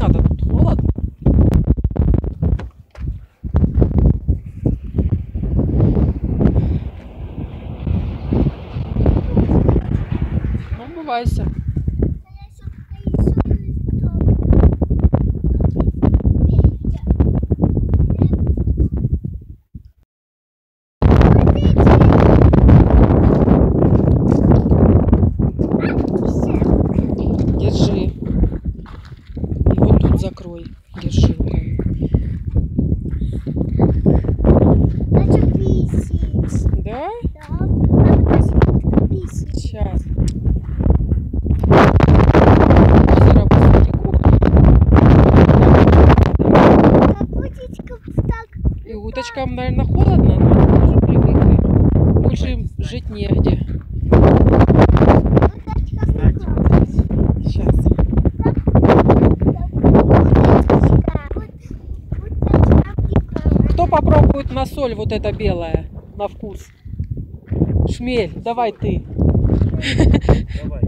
Надо, тут холодно. Ну, бывайся. Держи. И вот тут закрой. Держи. руками. Да? Сейчас. Озеро Баскетбол. И уточкам, наверное, холодно, но уже привыкли. Больше им жить негде. Кто попробует на соль вот это белое на вкус? Шмель, давай ты. Давай.